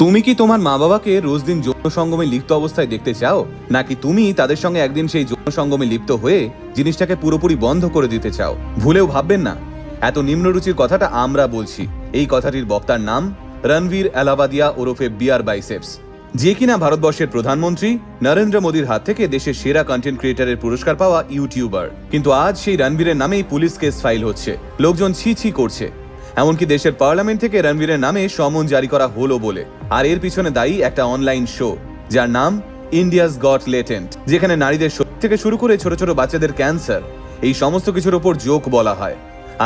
তুমি কি তোমার মা বাবাকে রোজ দিন যৌন সঙ্গমে লিপ্ত অবস্থায় দেখতে চাও? নাকি তুমি তাদের সঙ্গে একদিন সেই যৌন সঙ্গমে লিপ্ত হয়ে জিনিসটাকে পুরোপুরি বন্ধ করে দিতে চাও? ভুলেও ভাববেন না। এত নিম্নরুচির কথাটা আমরা বলছি। এই কথাটির বক্তার নাম রণবীর এলাবাদিয়া ওরফে বিয়ার বাইসেপস। যে কিনা ভারতবর্ষের প্রধানমন্ত্রী নরেন্দ্র মোদীর হাত থেকে দেশের সেরা কন্টেন্ট ক্রিয়েটারের পুরস্কার পাওয়া ইউটিউবার। কিন্তু আজ সেই রণবীরের নামেই পুলিশ কেস ফাইল হচ্ছে। লোকজন ছি ছি করছে। এমনকি দেশের পার্লামেন্ট থেকে রণবীরের নামে সমন জারি করা হলো বলে। আর এর পিছনে দায়ী একটা অনলাইন শো, যার নাম ইন্ডিয়াস গট লেটেন্ট, যেখানে নারীদের শরীর থেকে শুরু করে ছোট ছোট বাচ্চাদের ক্যান্সার, এই সমস্ত কিছুর ওপর জোক বলা হয়।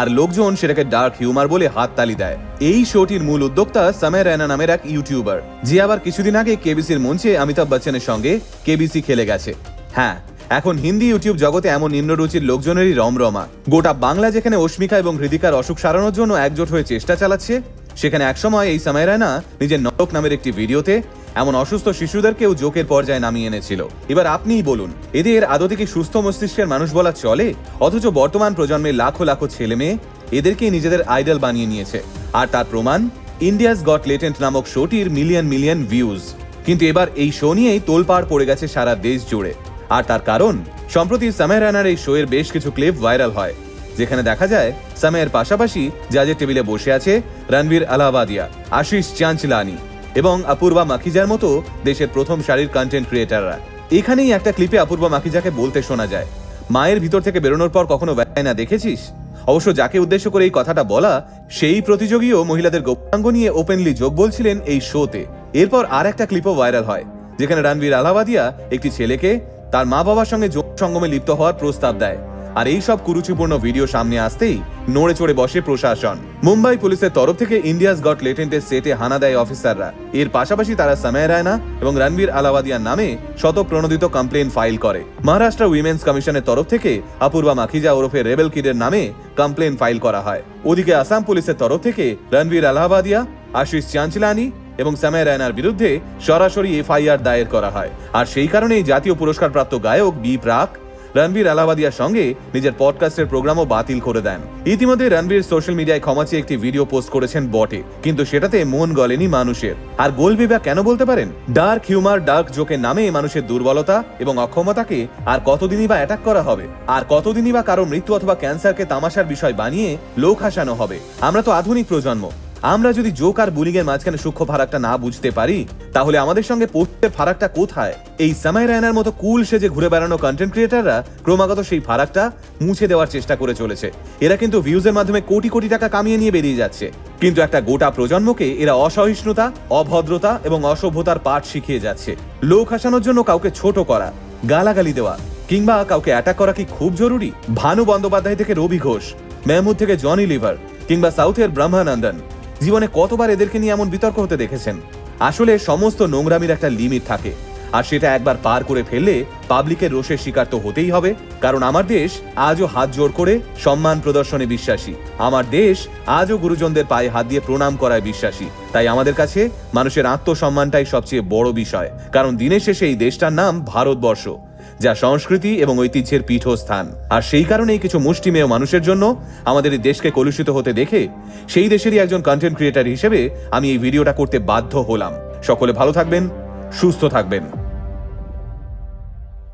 আর লোকজন সেটাকে ডার্ক হিউমার বলে হাততালি দেয়। এই শোটির মূল উদ্যোক্তা সামের রায়না নামের এক ইউটিউবার, যে আবার কিছুদিন আগে কেবিসির মঞ্চে অমিতাভ বচ্চনের সঙ্গে কেবিসি খেলে গেছে। হ্যাঁ এখন হিন্দি ইউটিউব জগতে এমন নিম্নরুচির লোকজনেরই রমরমা। গোটা বাংলা যেখানে অস্মিকা এবং হৃদিকার অসুখ সারানোর জন্য একজোট হয়ে চেষ্টা চালাচ্ছে, সেখানে একসময় এই সময় রায়না নিজের নরক নামের একটি ভিডিওতে এমন অসুস্থ শিশুদেরকেও জোকের পর্যায়ে নামিয়ে এনেছিল। এবার আপনিই বলুন, এদের আদতে কি সুস্থ মস্তিষ্কের মানুষ বলা চলে? অথচ বর্তমান প্রজন্মের লাখো লাখো ছেলে মেয়ে এদেরকেই নিজেদের আইডল বানিয়ে নিয়েছে। আর তার প্রমাণ, ইন্ডিয়াস গট লেটেন্ট নামক শোটির মিলিয়ন মিলিয়ন ভিউজ। কিন্তু এবার এই শো নিয়েই তোলপাড় পড়ে গেছে সারা দেশ জুড়ে। আর তার কারণ, সম্প্রতি সামের রানার এই শোয়ের বেশ কিছু ক্লিপ ভাইরাল হয়, যেখানে দেখা যায় সামের পাশাপাশি জাজের টেবিলে বসে আছে রণবীর আলাহাবাদিয়া, আশিস চাঞ্চলানি এবং অপূর্বা মাখিজার মতো দেশের প্রথম সারির কন্টেন্ট ক্রিয়েটাররা এখানেই একটা ক্লিপে অপূর্বা মাখিজাকে বলতে শোনা যায়, মায়ের ভিতর থেকে বেরোনোর পর কখনো না দেখেছিস? অবশ্য যাকে উদ্দেশ্য করে এই কথাটা বলা, সেই প্রতিযোগীও মহিলাদের গোপাঙ্গ নিয়ে ওপেনলি যোগ বলছিলেন এই শোতে এরপর আর একটা ক্লিপও ভাইরাল হয়, যেখানে রণবীর আলাহাবাদিয়া একটি ছেলেকে তার মা বাবার সঙ্গে যোগ সঙ্গমে লিপ্ত হওয়ার প্রস্তাব দেয়। আর এই সব কুরুচিপূর্ণ ভিডিও সামনে আসতেই নড়ে চড়ে বসে প্রশাসন। মুম্বাই পুলিশের তরফ থেকে ইন্ডিয়াস গট লেটেন্টের সেটে হানা দেয় অফিসাররা। এর পাশাপাশি তারা সময় রায়না এবং রণবীর আলাবাদিয়ার নামে শত প্রণোদিত কমপ্লেন ফাইল করে। মহারাষ্ট্র উইমেন্স কমিশনের তরফ থেকে অপূর্বা মাখিজা ওরফে রেবেল কিডের নামে কমপ্লেন ফাইল করা হয়। ওদিকে আসাম পুলিশের তরফ থেকে রণবীর আলাহাবাদিয়া আশিস চাঞ্চলানি এবং সময় রায়নার বিরুদ্ধে সরাসরি এফআইআর দায়ের করা হয়। আর সেই কারণেই জাতীয় পুরস্কারপ্রাপ্ত গায়ক বি প্রাক, রণবীর আলাহাবাদিয়ার সঙ্গে নিজের পডকাস্টের প্রোগ্রামও বাতিল করে দেন। ইতিমধ্যে রণবীর সোশ্যাল মিডিয়ায় ক্ষমা চেয়ে একটি ভিডিও পোস্ট করেছেন বটে, কিন্তু সেটাতে মন গলেনি মানুষের। আর গোলবি বা কেন বলতে পারেন? ডার্ক হিউমার, ডার্ক জোকের নামে মানুষের দুর্বলতা এবং অক্ষমতাকে আর কতদিনই বা অ্যাটাক করা হবে? আর কতদিনই বা কারও মৃত্যু অথবা ক্যান্সারকে তামাশার বিষয় বানিয়ে লোক হাসানো হবে? আমরা তো আধুনিক প্রজন্ম। আমরা যদি জোক আর বুলিং এর মাঝখানে সূক্ষ্ম ফারাকটা না বুঝতে পারি, তাহলে আমাদের সঙ্গে পোস্টের ফারাকটা কোথায়? এই সামাই রায়নার মতো কুল সেজে ঘুরে বেড়ানো কন্টেন্ট ক্রিয়েটাররা ক্রমাগত সেই ফারাকটা মুছে দেওয়ার চেষ্টা করে চলেছে। এরা কিন্তু ভিউজের মাধ্যমে কোটি কোটি টাকা কামিয়ে নিয়ে বেরিয়ে যাচ্ছে। কিন্তু একটা গোটা প্রজন্মকে এরা অসহিষ্ণুতা, অভদ্রতা এবং অসভ্যতার পাঠ শিখিয়ে যাচ্ছে। লোক হাসানোর জন্য কাউকে ছোট করা, গালাগালি দেওয়া, কিংবা কাউকে অ্যাটাক করা কি খুব জরুরি? ভানু বন্দ্যোপাধ্যায় থেকে রবি ঘোষ, মেহমুদ থেকে জনি লিভার, কিংবা সাউথের ব্রহ্মানন্দন। জীবনে কতবার এদেরকে নিয়ে এমন বিতর্ক হতে দেখেছেন? আসলে সমস্ত নোংরামির একটা লিমিট থাকে, আর সেটা একবার পার করে ফেললে পাবলিকের রোষের শিকার তো হতেই হবে, কারণ আমার দেশ আজও হাত জোর করে সম্মান প্রদর্শনে বিশ্বাসী। আমার দেশ আজও গুরুজনদের পায়ে হাত দিয়ে প্রণাম করায় বিশ্বাসী। তাই আমাদের কাছে মানুষের আত্মসম্মানটাই সবচেয়ে বড় বিষয়, কারণ দিনের শেষে এই দেশটার নাম ভারতবর্ষ। যা সংস্কৃতি এবং ঐতিহ্যের পীঠস্থান। আর সেই কারণেই কিছু মুষ্টিমেয় মানুষের জন্য আমাদের এই দেশকে কলুষিত হতে দেখে সেই দেশেরই একজন কন্টেন্ট ক্রিয়েটার হিসেবে আমি এই ভিডিওটা করতে বাধ্য হলাম। সকলে ভালো থাকবেন, সুস্থ থাকবেন।